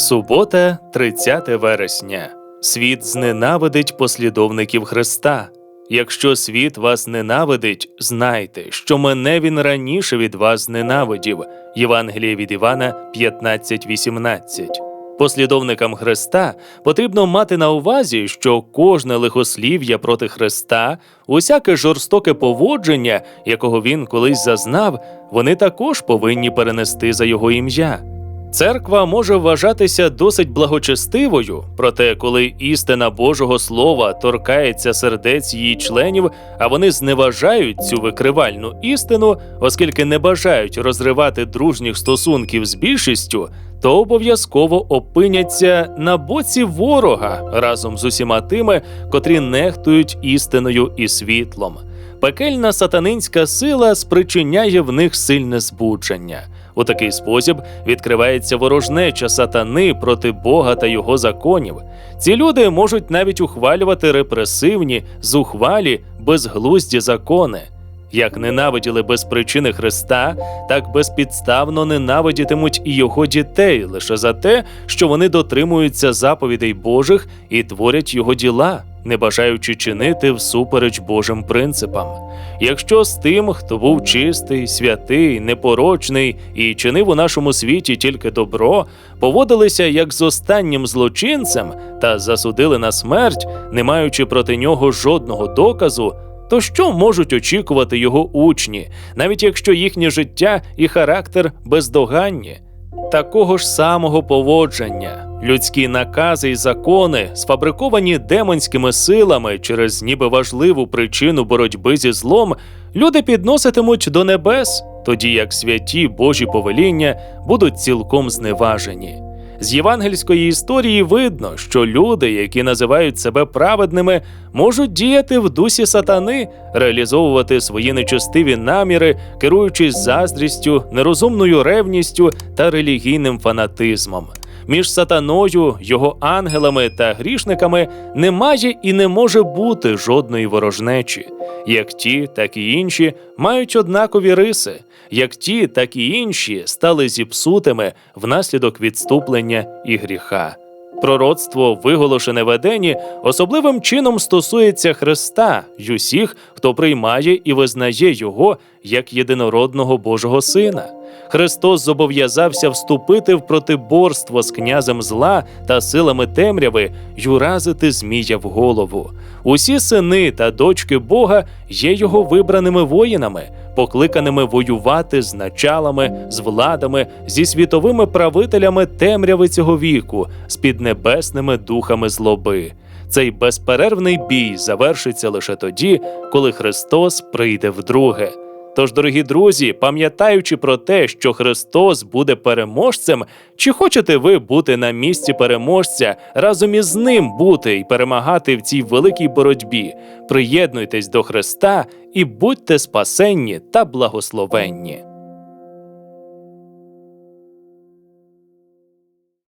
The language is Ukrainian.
Субота, 30 вересня. Світ зненавидить послідовників Христа. Якщо світ вас ненавидить, знайте, що мене він раніше від вас ненавидів. Євангеліє від Івана 15.18. Послідовникам Христа потрібно мати на увазі, що кожне лихослів'я проти Христа, усяке жорстоке поводження, якого він колись зазнав, вони також повинні перенести за його ім'я. Церква може вважатися досить благочестивою, проте, коли істина Божого Слова торкається сердець її членів, а вони зневажають цю викривальну істину, оскільки не бажають розривати дружніх стосунків з більшістю, то обов'язково опиняться на боці ворога разом з усіма тими, котрі нехтують істиною і світлом. Пекельна сатанинська сила спричиняє в них сильне збудження. У такий спосіб відкривається ворожнеча сатани проти Бога та його законів. Ці люди можуть навіть ухвалювати репресивні, зухвалі, безглузді закони. Як ненавиділи без причини Христа, так безпідставно ненавидітимуть і його дітей лише за те, що вони дотримуються заповідей Божих і творять його діла, не бажаючи чинити всупереч Божим принципам. Якщо з тим, хто був чистий, святий, непорочний і чинив у нашому світі тільки добро, поводилися як з останнім злочинцем та засудили на смерть, не маючи проти нього жодного доказу. То що можуть очікувати його учні, навіть якщо їхнє життя і характер бездоганні? Такого ж самого поводження, людські накази й закони, сфабриковані демонськими силами через ніби важливу причину боротьби зі злом, люди підноситимуть до небес, тоді як святі Божі повеління будуть цілком зневажені. З євангельської історії видно, що люди, які називають себе праведними, можуть діяти в дусі сатани, реалізовувати свої нечестиві наміри, керуючись заздрістю, нерозумною ревністю та релігійним фанатизмом. Між сатаною, його ангелами та грішниками немає і не може бути жодної ворожнечі. Як ті, так і інші мають однакові риси, як ті, так і інші стали зіпсутими внаслідок відступлення і гріха. Пророцтво, виголошене в Едені, особливим чином стосується Христа й усіх, хто приймає і визнає Його як єдинородного Божого Сина. Христос зобов'язався вступити в протиборство з князем зла та силами темряви й уразити Змія в голову. Усі сини та дочки Бога є його вибраними воїнами, покликаними воювати з началами, з владами, зі світовими правителями темряви цього віку, з піднебесними духами злоби. Цей безперервний бій завершиться лише тоді, коли Христос прийде вдруге. Тож, дорогі друзі, пам'ятаючи про те, що Христос буде переможцем, чи хочете ви бути на місці переможця, разом із ним бути і перемагати в цій великій боротьбі? Приєднуйтесь до Христа і будьте спасенні та благословенні.